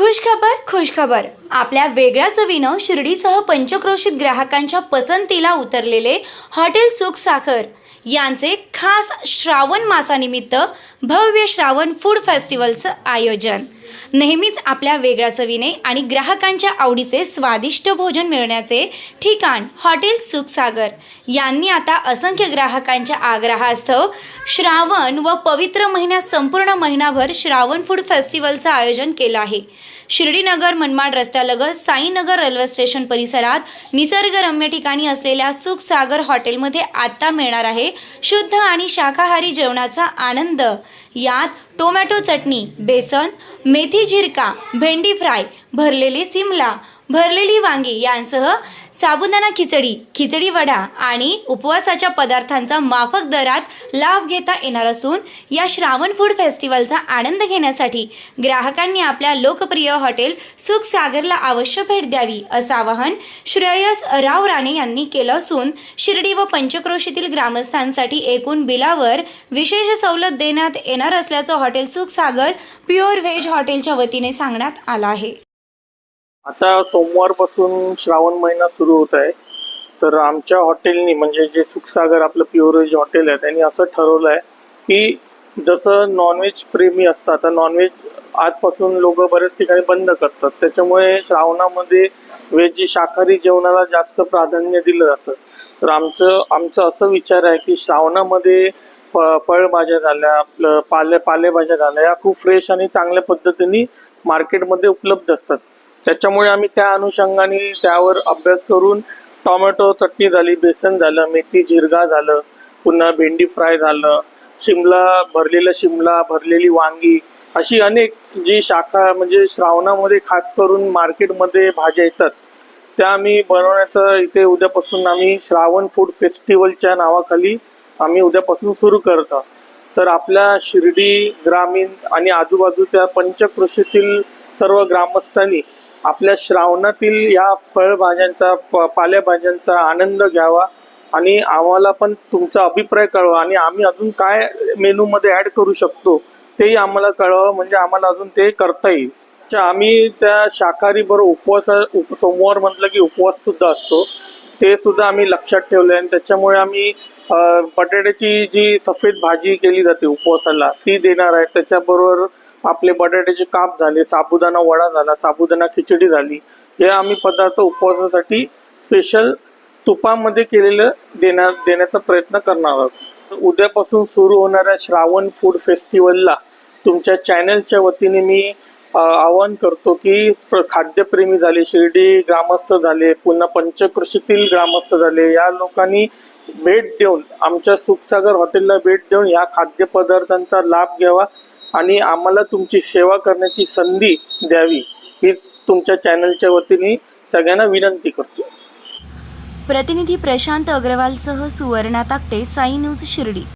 खुशखबर खुशखबर. आपल्या वेगळ्या चवीनं शिर्डीसह पंचक्रोशीत ग्राहकांच्या पसंतीला उतरलेले हॉटेल सुख साखर. यांचे खास श्रावण मासानिमित्त भव्य श्रावण फूड फेस्टिवलचं आयोजन. नेहमीच आपल्या वेगळ्या चवीने आणि ग्राहकांच्या आवडीचे स्वादिष्ट भोजन मिळण्याचे ठिकाण हॉटेल सुखसागर. यांनी आता असंख्य ग्राहकांच्या आग्रहास्तव श्रावण व पवित्र महिन्यात संपूर्ण महिनाभर श्रावण फूड फेस्टिवलचं आयोजन केलं आहे. शिर्डीनगर मनमाड रस्त्यालगत साईनगर रेल्वे स्टेशन परिसरात निसर्गरम्य ठिकाणी असलेल्या सुखसागर हॉटेलमध्ये आत्ता मिळणार आहे शुद्ध आणि शाकाहारी जेवणाचा आनंद. यात टोमॅटो चटणी बेसन मेथी झिरका भेंडी फ्राय भरलेली सिमला भरलेली वांगी यांसह साबुदाणा खिचडी खिचडी वडा आणि उपवासाच्या पदार्थांचा माफक दरात लाभ घेता येणार असून या श्रावण फूड फेस्टिवलचा आनंद घेण्यासाठी ग्राहकांनी आपल्या लोकप्रिय हॉटेल सुखसागरला अवश्य भेट द्यावी असं आवाहन श्रेयस राव राणे यांनी केलं असून शिर्डी व पंचक्रोशीतील ग्रामस्थांसाठी एकूण बिलावर विशेष सवलत देण्यात येणार असल्याचं हॉटेल सुखसागर प्युअर व्हेज हॉटेलच्या वतीने सांगण्यात आलं आहे. आता सोमवारपासून श्रावण महिना सुरू होत आहे. तर आमच्या हॉटेलनी म्हणजे जे सुखसागर आपलं प्युअर हॉटेल आहे त्यांनी असं ठरवलं आहे की जसं नॉनव्हेज प्रेमी असतात आता नॉनव्हेज आजपासून लोक बऱ्याच ठिकाणी बंद करतात. त्याच्यामुळे श्रावणामध्ये व्हेज शाकाहारी जेवणाला जास्त प्राधान्य दिलं जातं. तर आमचं आमचं असं विचार आहे की श्रावणामध्ये फ फळभाज्या झाल्या आपलं पाले पालेभाज्या झाल्या या खूप फ्रेश आणि चांगल्या पद्धतीने मार्केटमध्ये उपलब्ध असतात. त्याच्यामुळे आम्ही त्या अनुषंगाने त्यावर अभ्यास करून टोमॅटो चटणी झाली बेसन झालं मेथी झिरगा झालं पुन्हा भेंडी फ्राय झालं शिमला भरलेलं शिमला भरलेली वांगी अशी अनेक जी शाखा म्हणजे श्रावणामध्ये खास करून मार्केटमध्ये भाज्या येतात त्या आम्ही बनवण्याचं इथे उद्यापासून आम्ही श्रावण फूड फेस्टिवलच्या नावाखाली आम्ही उद्यापासून सुरू करत. आहोत तर आपल्या शिर्डी ग्रामीण आणि आजूबाजूच्या पंचकृषीतील सर्व ग्रामस्थांनी आपल्या श्रावणातील या फळभाज्यांचा प- पालेभाज्यांचा आनंद घ्यावा आणि आम्हाला पण तुमचा अभिप्राय कळवा आणि आम्ही अजून काय मेनूमध्ये ॲड करू शकतो तेही आम्हाला कळवा म्हणजे आम्हाला अजून ते करता येईल. अच्छा, आम्ही त्या शाकाहारी बरोबर उपवास उप सोमवार म्हटलं की उपवास सुद्धा असतो. ते सुद्धा आम्ही लक्षात ठेवलं आणि त्याच्यामुळे आम्ही बटाट्याची जी सफेद भाजी केली जाते उपवासाला ती देणार आहे. त्याच्याबरोबर आपले बटाट्याचे काप झाले साबुदाणा वडा झाला साबुदाणा खिचडी झाली हे आम्ही पदार्थ उपवासासाठी स्पेशल तुपामध्ये केलेलं देण्या देण्याचा प्रयत्न करणार आहोत. उद्यापासून सुरू होणाऱ्या श्रावण फूड फेस्टिवलला तुमच्या चॅनलच्या वतीने मी आवाहन करतो की प्र- खाद्यप्रेमी झाले शिर्डी ग्रामस्थ झाले पुन्हा पंचकृषीतील ग्रामस्थ झाले या लोकांनी भेट देऊन आमच्या सुखसागर हॉटेलला भेट देऊन या खाद्यपदार्थांचा लाभ घ्यावा. आणि आम्हाला तुमची सेवा करण्याची संधी द्यावी ही तुमच्या चॅनलच्या वतीने सगळ्यांना विनंती करतो. प्रतिनिधी प्रशांत अग्रवालसह सुवर्णा ताकटे साई न्यूज शिर्डी.